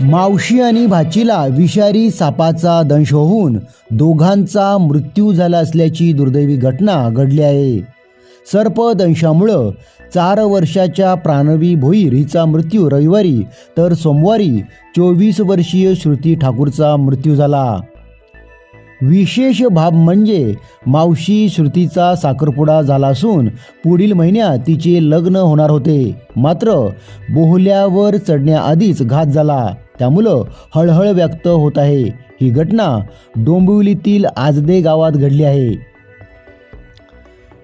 मावशी आणि भाचीला विषारी सापाचा दंश होऊन दोघांचा मृत्यू झाला असल्याची दुर्दैवी घटना घडली आहे. सर्पदंशामुळं चार वर्षाच्या प्राणवी भोईर हिचा मृत्यू रविवारी तर सोमवारी चोवीस वर्षीय श्रुती ठाकूरचा मृत्यू झाला. विशेष बाब म्हणजे मावशी श्रुतीचा साखरपुडा झाला असून पुढील महिन्यात तिचे लग्न होणार होते. मात्र बोहल्यावर चढण्याआधीच घात झाला. त्यामुळं हळहळ व्यक्त होत आहे. ही घटना डोंबिवलीतील आजदे गावात घडली आहे.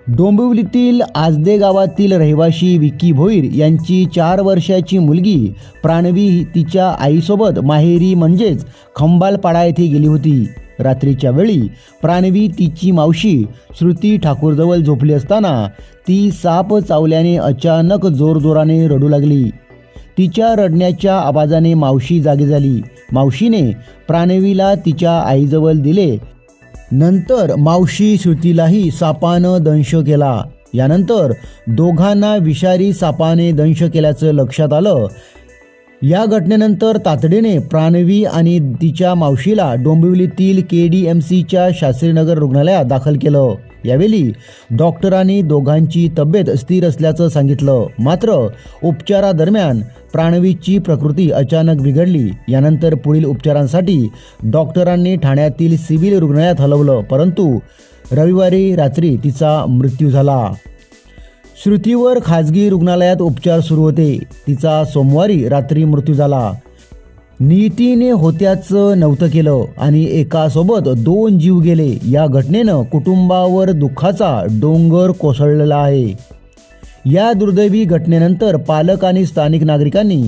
डोंबिवलीतील आजदे गावातील रहिवाशी विक्की भोईर यांची चार वर्षाची मुलगी प्राणवी तिच्या आईसोबत माहेरी म्हणजेच खंबालपाडा येथे गेली होती. रात्रीच्या वेळी प्राणवी तिची मावशी श्रुती ठाकूरजवळ झोपली असताना ती साप चावल्याने अचानक जोरजोराने रडू लागली. तिच्या रडण्याच्या आवाजाने मावशी जागी झाली. मावशीने प्राणवीला तिच्या आईजवळ दिले. नंतर मावशी श्रुतीलाही सापानं दंश केला. यानंतर दोघांना विषारी सापाने दंश केल्याचं लक्षात आलं. या घटनेनंतर तातडीने प्राणवी आणि तिच्या मावशीला डोंबिवलीतील के डी एम सीच्या शास्त्रीनगर रुग्णालयात दाखल केलं. यावेळी डॉक्टरांनी दोघांची तब्येत स्थिर असल्याचं सांगितलं. मात्र उपचारादरम्यान प्राणवीची प्रकृती अचानक बिघडली. यानंतर पुढील उपचारांसाठी डॉक्टरांनी ठाण्यातील सिव्हिल रुग्णालयात हलवलं. परंतु रविवारी रात्री तिचा मृत्यू झाला. श्रुतीवर खाजगी रुग्णालयात उपचार सुरू होते. तिचा सोमवारी रात्री मृत्यू झाला. नीतीने होत्याचं नव्हतं केलं आणि एकासोबत दोन जीव गेले. या घटनेनं कुटुंबावर दुःखाचा डोंगर कोसळलेला आहे. या दुर्दैवी घटनेनंतर पालक आणि स्थानिक नागरिकांनी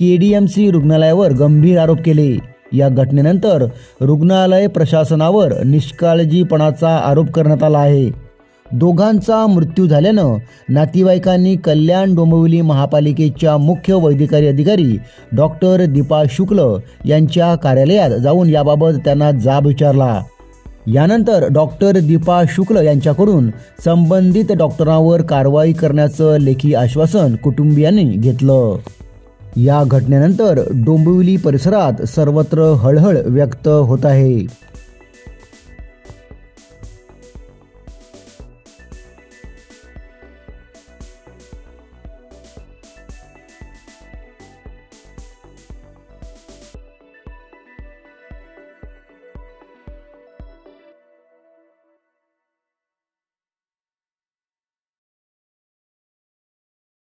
के डी एम सी रुग्णालयावर गंभीर आरोप केले. या घटनेनंतर रुग्णालय प्रशासनावर निष्काळजीपणाचा आरोप करण्यात आला आहे. दोघांचा मृत्यू झाल्यानं नातेवाईकांनी कल्याण डोंबिवली महापालिकेच्या मुख्य वैद्यकीय अधिकारी डॉक्टर दीपा शुक्ल यांच्या कार्यालयात जाऊन याबाबत त्यांना जाब विचारला. यानंतर डॉक्टर दीपा शुक्ल यांच्याकडून संबंधित डॉक्टरांवर कारवाई करण्याचं लेखी आश्वासन कुटुंबियांनी घेतलं. या घटनेनंतर डोंबिवली परिसरात सर्वत्र हळहळ व्यक्त होत आहे.